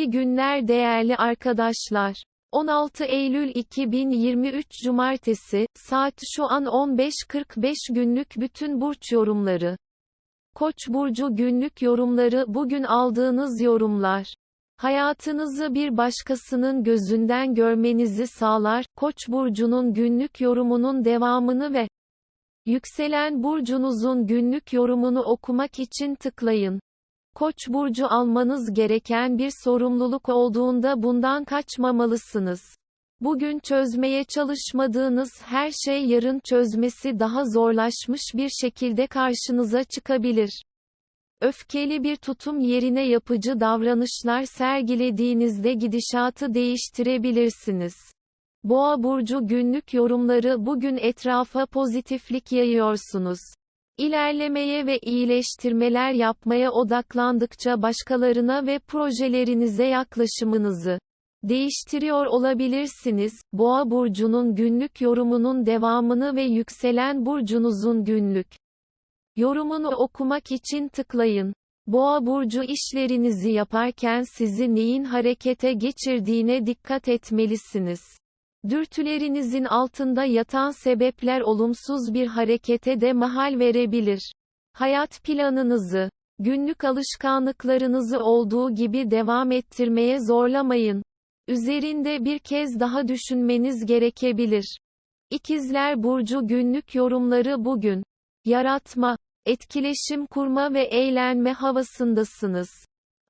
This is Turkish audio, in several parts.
İyi günler değerli arkadaşlar. 16 Eylül 2023 Cumartesi, saat şu an 15.45 günlük bütün burç yorumları. Koç burcu günlük yorumları bugün aldığınız yorumlar. Hayatınızı bir başkasının gözünden görmenizi sağlar. Koç burcunun günlük yorumunun devamını ve yükselen burcunuzun günlük yorumunu okumak için tıklayın. Koç burcu almanız gereken bir sorumluluk olduğunda bundan kaçmamalısınız. Bugün çözmeye çalışmadığınız her şey yarın çözmesi daha zorlaşmış bir şekilde karşınıza çıkabilir. Öfkeli bir tutum yerine yapıcı davranışlar sergilediğinizde gidişatı değiştirebilirsiniz. Boğa burcu günlük yorumları bugün etrafa pozitiflik yayıyorsunuz. İlerlemeye ve iyileştirmeler yapmaya odaklandıkça başkalarına ve projelerinize yaklaşımınızı değiştiriyor olabilirsiniz. Boğa burcunun günlük yorumunun devamını ve yükselen burcunuzun günlük yorumunu okumak için tıklayın. Boğa burcu işlerinizi yaparken sizi neyin harekete geçirdiğine dikkat etmelisiniz. Dürtülerinizin altında yatan sebepler olumsuz bir harekete de mahal verebilir. Hayat planınızı, günlük alışkanlıklarınızı olduğu gibi devam ettirmeye zorlamayın. Üzerinde bir kez daha düşünmeniz gerekebilir. İkizler Burcu günlük yorumları bugün. Yaratma, etkileşim kurma ve eğlenme havasındasınız.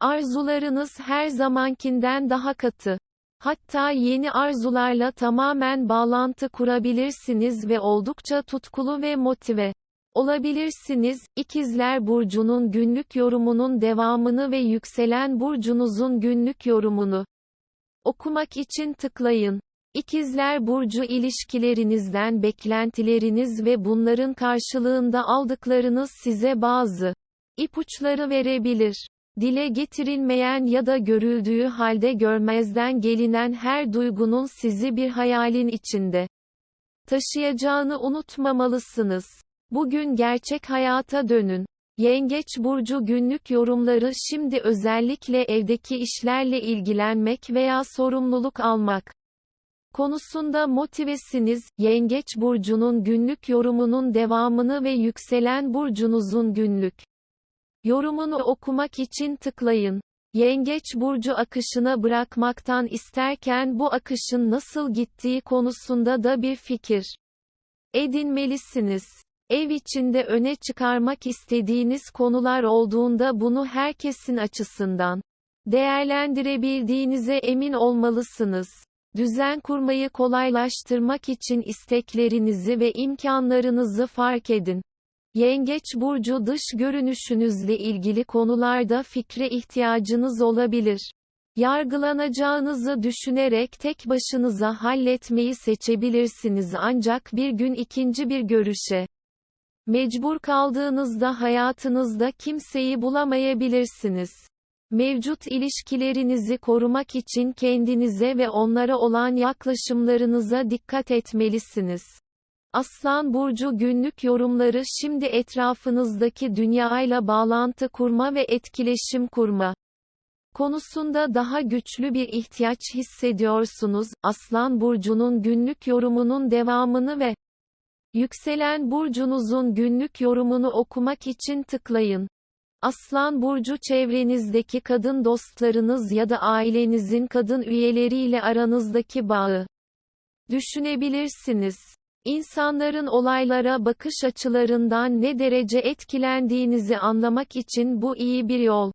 Arzularınız her zamankinden daha katı. Hatta yeni arzularla tamamen bağlantı kurabilirsiniz ve oldukça tutkulu ve motive olabilirsiniz. İkizler burcunun günlük yorumunun devamını ve yükselen burcunuzun günlük yorumunu okumak için tıklayın. İkizler burcu ilişkilerinizden beklentileriniz ve bunların karşılığında aldıklarınız size bazı ipuçları verebilir. Dile getirilmeyen ya da görüldüğü halde görmezden gelinen her duygunun sizi bir hayalin içinde taşıyacağını unutmamalısınız. Bugün gerçek hayata dönün. Yengeç burcu günlük yorumları şimdi özellikle evdeki işlerle ilgilenmek veya sorumluluk almak konusunda motivesiniz. Yengeç burcunun günlük yorumunun devamını ve yükselen burcunuzun günlük yorumunu okumak için tıklayın. Yengeç burcu akışına bırakmaktan isterken bu akışın nasıl gittiği konusunda da bir fikir edinmelisiniz. Ev içinde öne çıkarmak istediğiniz konular olduğunda bunu herkesin açısından değerlendirebildiğinize emin olmalısınız. Düzen kurmayı kolaylaştırmak için isteklerinizi ve imkanlarınızı fark edin. Yengeç burcu dış görünüşünüzle ilgili konularda fikre ihtiyacınız olabilir. Yargılanacağınızı düşünerek tek başınıza halletmeyi seçebilirsiniz ancak bir gün ikinci bir görüşe mecbur kaldığınızda hayatınızda kimseyi bulamayabilirsiniz. Mevcut ilişkilerinizi korumak için kendinize ve onlara olan yaklaşımlarınıza dikkat etmelisiniz. Aslan burcu günlük yorumları şimdi etrafınızdaki dünyayla bağlantı kurma ve etkileşim kurma konusunda daha güçlü bir ihtiyaç hissediyorsunuz. Aslan burcunun günlük yorumunun devamını ve yükselen burcunuzun günlük yorumunu okumak için tıklayın. Aslan burcu çevrenizdeki kadın dostlarınız ya da ailenizin kadın üyeleriyle aranızdaki bağı düşünebilirsiniz. İnsanların olaylara bakış açılarından ne derece etkilendiğinizi anlamak için bu iyi bir yol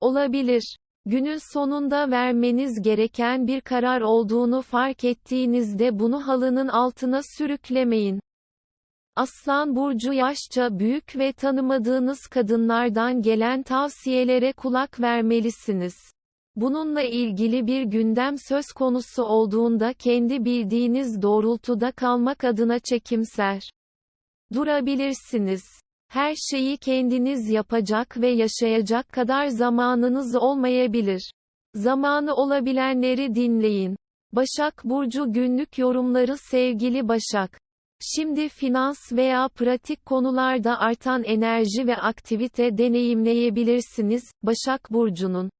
olabilir. Günün sonunda vermeniz gereken bir karar olduğunu fark ettiğinizde bunu halının altına sürüklemeyin. Aslan burcu yaşça büyük ve tanımadığınız kadınlardan gelen tavsiyelere kulak vermelisiniz. Bununla ilgili bir gündem söz konusu olduğunda kendi bildiğiniz doğrultuda kalmak adına çekimser durabilirsiniz. Her şeyi kendiniz yapacak ve yaşayacak kadar zamanınız olmayabilir. Zamanı olabilenleri dinleyin. Başak Burcu günlük yorumları sevgili Başak. Şimdi finans veya pratik konularda artan enerji ve aktivite deneyimleyebilirsiniz. Başak Burcu'nun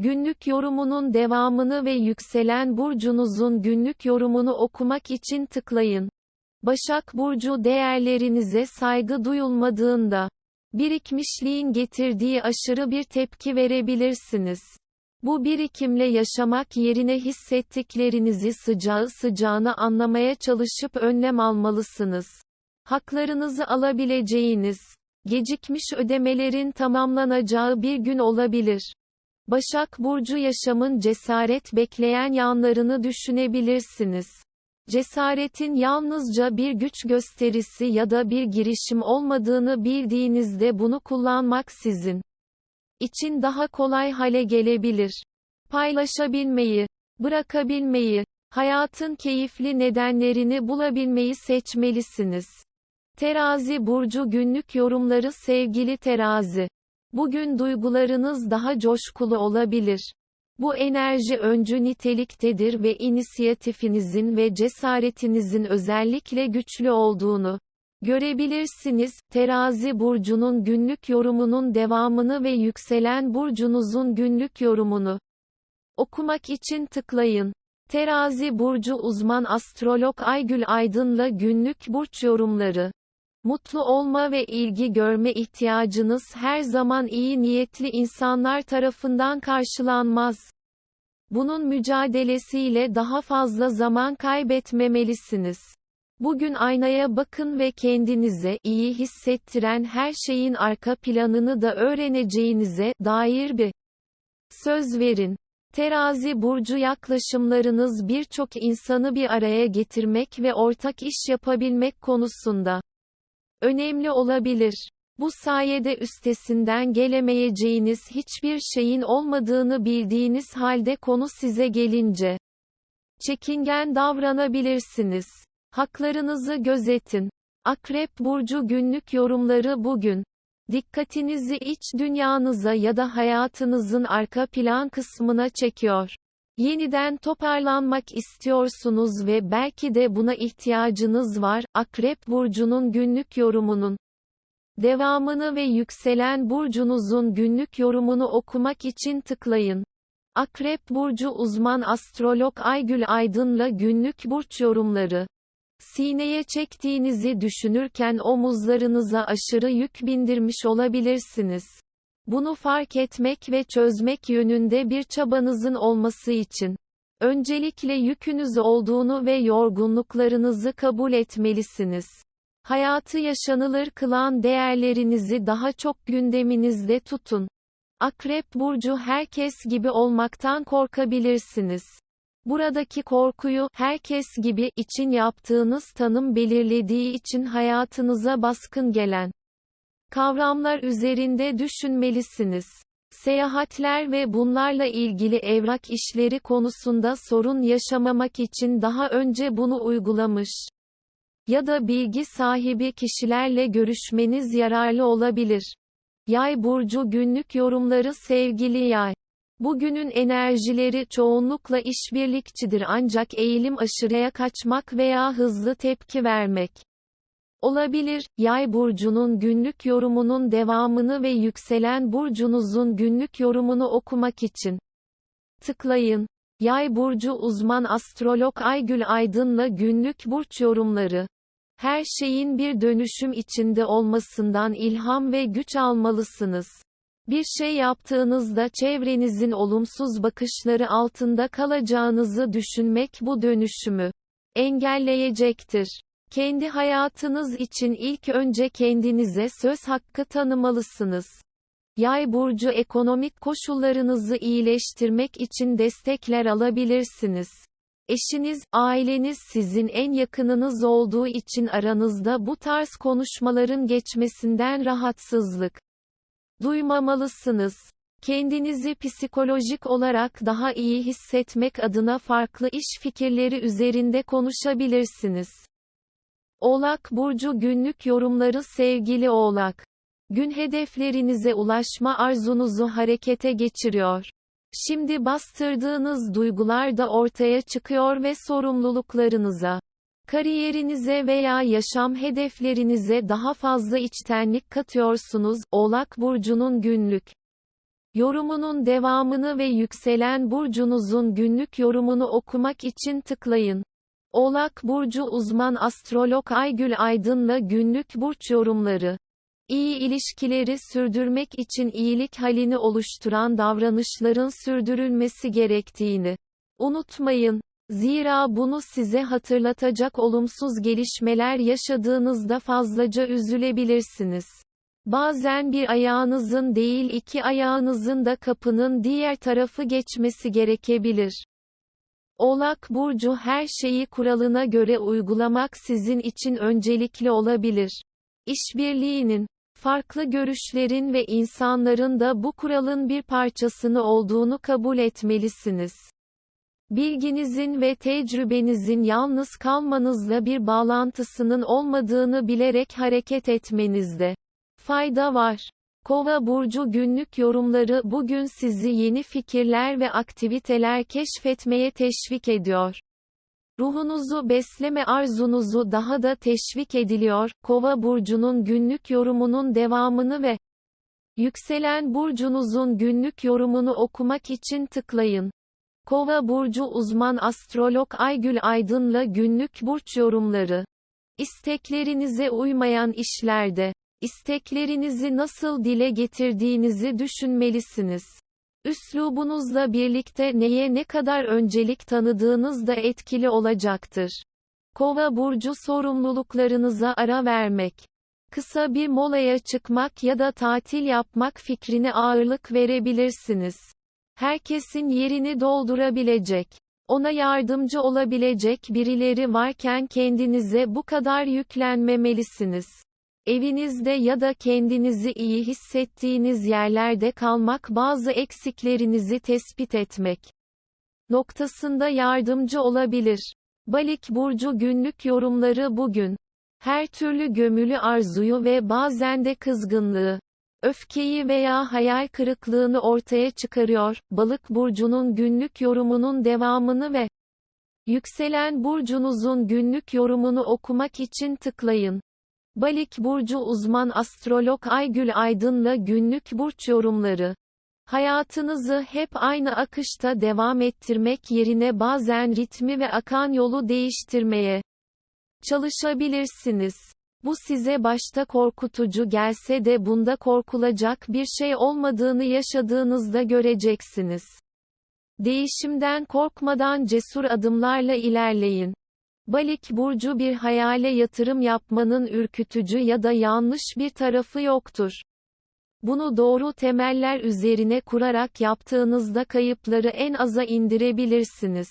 Günlük yorumunun devamını ve yükselen burcunuzun günlük yorumunu okumak için tıklayın. Başak Burcu değerlerinize saygı duyulmadığında, birikmişliğin getirdiği aşırı bir tepki verebilirsiniz. Bu birikimle yaşamak yerine hissettiklerinizi sıcağı sıcağına anlamaya çalışıp önlem almalısınız. Haklarınızı alabileceğiniz, gecikmiş ödemelerin tamamlanacağı bir gün olabilir. Başak Burcu yaşamın cesaret bekleyen yanlarını düşünebilirsiniz. Cesaretin yalnızca bir güç gösterisi ya da bir girişim olmadığını bildiğinizde bunu kullanmak sizin için daha kolay hale gelebilir. Paylaşabilmeyi, bırakabilmeyi, hayatın keyifli nedenlerini bulabilmeyi seçmelisiniz. Terazi burcu günlük yorumları sevgili terazi. Bugün duygularınız daha coşkulu olabilir. Bu enerji öncü niteliktedir ve inisiyatifinizin ve cesaretinizin özellikle güçlü olduğunu görebilirsiniz. Terazi burcunun günlük yorumunun devamını ve yükselen burcunuzun günlük yorumunu okumak için tıklayın. Terazi burcu uzman astrolog Aygül Aydın'la günlük burç yorumları Mutlu olma ve ilgi görme ihtiyacınız her zaman iyi niyetli insanlar tarafından karşılanmaz. Bunun mücadelesiyle daha fazla zaman kaybetmemelisiniz. Bugün aynaya bakın ve kendinize iyi hissettiren her şeyin arka planını da öğreneceğinize dair bir söz verin. Terazi burcu yaklaşımlarınız birçok insanı bir araya getirmek ve ortak iş yapabilmek konusunda önemli olabilir. Bu sayede üstesinden gelemeyeceğiniz hiçbir şeyin olmadığını bildiğiniz halde konu size gelince çekingen davranabilirsiniz. Haklarınızı gözetin. Akrep burcu günlük yorumları bugün dikkatinizi iç dünyanıza ya da hayatınızın arka plan kısmına çekiyor. Yeniden toparlanmak istiyorsunuz ve belki de buna ihtiyacınız var. Akrep burcunun günlük yorumunun devamını ve yükselen burcunuzun günlük yorumunu okumak için tıklayın. Akrep burcu uzman astrolog Aygül Aydın'la günlük burç yorumları Sineye çektiğinizi düşünürken omuzlarınıza aşırı yük bindirmiş olabilirsiniz. Bunu fark etmek ve çözmek yönünde bir çabanızın olması için öncelikle yükünüz olduğunu ve yorgunluklarınızı kabul etmelisiniz. Hayatı yaşanılır kılan değerlerinizi daha çok gündeminizde tutun. Akrep burcu herkes gibi olmaktan korkabilirsiniz. Buradaki korkuyu, herkes gibi, için yaptığınız tanım belirlediği için hayatınıza baskın gelen kavramlar üzerinde düşünmelisiniz. Seyahatler ve bunlarla ilgili evrak işleri konusunda sorun yaşamamak için daha önce bunu uygulamış ya da bilgi sahibi kişilerle görüşmeniz yararlı olabilir. Yay burcu günlük yorumları sevgili yay Bugünün enerjileri çoğunlukla işbirlikçidir ancak eğilim aşırıya kaçmak veya hızlı tepki vermek olabilir. Yay burcunun günlük yorumunun devamını ve yükselen burcunuzun günlük yorumunu okumak için tıklayın. Yay burcu uzman astrolog Aygül Aydın'la günlük burç yorumları. Her şeyin bir dönüşüm içinde olmasından ilham ve güç almalısınız. Bir şey yaptığınızda çevrenizin olumsuz bakışları altında kalacağınızı düşünmek bu dönüşümü engelleyecektir. Kendi hayatınız için ilk önce kendinize söz hakkı tanımalısınız. Yay burcu ekonomik koşullarınızı iyileştirmek için destekler alabilirsiniz. Eşiniz, aileniz sizin en yakınınız olduğu için aranızda bu tarz konuşmaların geçmesinden rahatsızlık duymamalısınız. Kendinizi psikolojik olarak daha iyi hissetmek adına farklı iş fikirleri üzerinde konuşabilirsiniz. Oğlak Burcu günlük yorumları sevgili Oğlak. Gün hedeflerinize ulaşma arzunuzu harekete geçiriyor. Şimdi bastırdığınız duygular da ortaya çıkıyor ve sorumluluklarınıza Kariyerinize veya yaşam hedeflerinize daha fazla içtenlik katıyorsunuz. Oğlak burcunun günlük Yorumunun devamını ve yükselen burcunuzun günlük yorumunu okumak için tıklayın. Oğlak Burcu uzman astrolog Aygül Aydın'la günlük burç yorumları. İyi ilişkileri sürdürmek için iyilik halini oluşturan davranışların sürdürülmesi gerektiğini unutmayın. Zira bunu size hatırlatacak olumsuz gelişmeler yaşadığınızda fazlaca üzülebilirsiniz. Bazen bir ayağınızın değil iki ayağınızın da kapının diğer tarafı geçmesi gerekebilir. Oğlak Burcu her şeyi kuralına göre uygulamak sizin için öncelikli olabilir. İşbirliğinin, farklı görüşlerin ve insanların da bu kuralın bir parçasını olduğunu kabul etmelisiniz. Bilginizin ve tecrübenizin yalnız kalmanızla bir bağlantısının olmadığını bilerek hareket etmenizde fayda var. Kova burcu günlük yorumları bugün sizi yeni fikirler ve aktiviteler keşfetmeye teşvik ediyor. Ruhunuzu besleme arzunuzu daha da teşvik ediliyor. Kova burcunun günlük yorumunun devamını ve yükselen burcunuzun günlük yorumunu okumak için tıklayın. Kova burcu uzman astrolog Aygül Aydın'la günlük burç yorumları. İsteklerinize uymayan işlerde isteklerinizi nasıl dile getirdiğinizi düşünmelisiniz. Üslubunuzla birlikte neye ne kadar öncelik tanıdığınız da etkili olacaktır. Kova burcu sorumluluklarınıza ara vermek. Kısa bir molaya çıkmak ya da tatil yapmak fikrine ağırlık verebilirsiniz. Herkesin yerini doldurabilecek, ona yardımcı olabilecek birileri varken kendinize bu kadar yüklenmemelisiniz. Evinizde ya da kendinizi iyi hissettiğiniz yerlerde kalmak bazı eksiklerinizi tespit etmek noktasında yardımcı olabilir. Balik burcu günlük yorumları bugün her türlü gömülü arzuyu ve bazen de kızgınlığı, öfkeyi veya hayal kırıklığını ortaya çıkarıyor. Balık burcunun günlük yorumunun devamını ve yükselen burcunuzun günlük yorumunu okumak için tıklayın. Balik burcu uzman astrolog Aygül Aydın'la günlük burç yorumları. Hayatınızı hep aynı akışta devam ettirmek yerine bazen ritmi ve akan yolu değiştirmeye çalışabilirsiniz. Bu size başta korkutucu gelse de bunda korkulacak bir şey olmadığını yaşadığınızda göreceksiniz. Değişimden korkmadan cesur adımlarla ilerleyin. Balik burcu bir hayale yatırım yapmanın ürkütücü ya da yanlış bir tarafı yoktur. Bunu doğru temeller üzerine kurarak yaptığınızda kayıpları en aza indirebilirsiniz.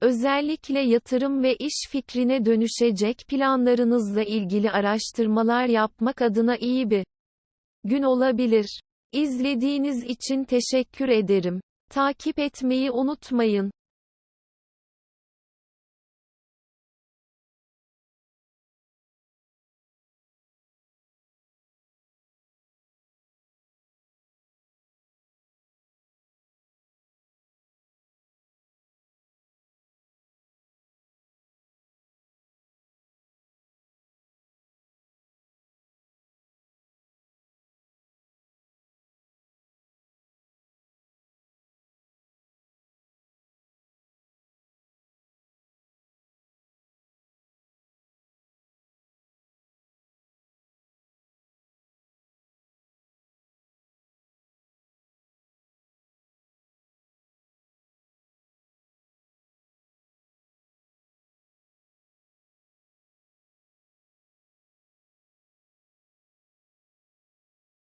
Özellikle yatırım ve iş fikrine dönüşecek planlarınızla ilgili araştırmalar yapmak adına iyi bir gün olabilir. İzlediğiniz için teşekkür ederim. Takip etmeyi unutmayın.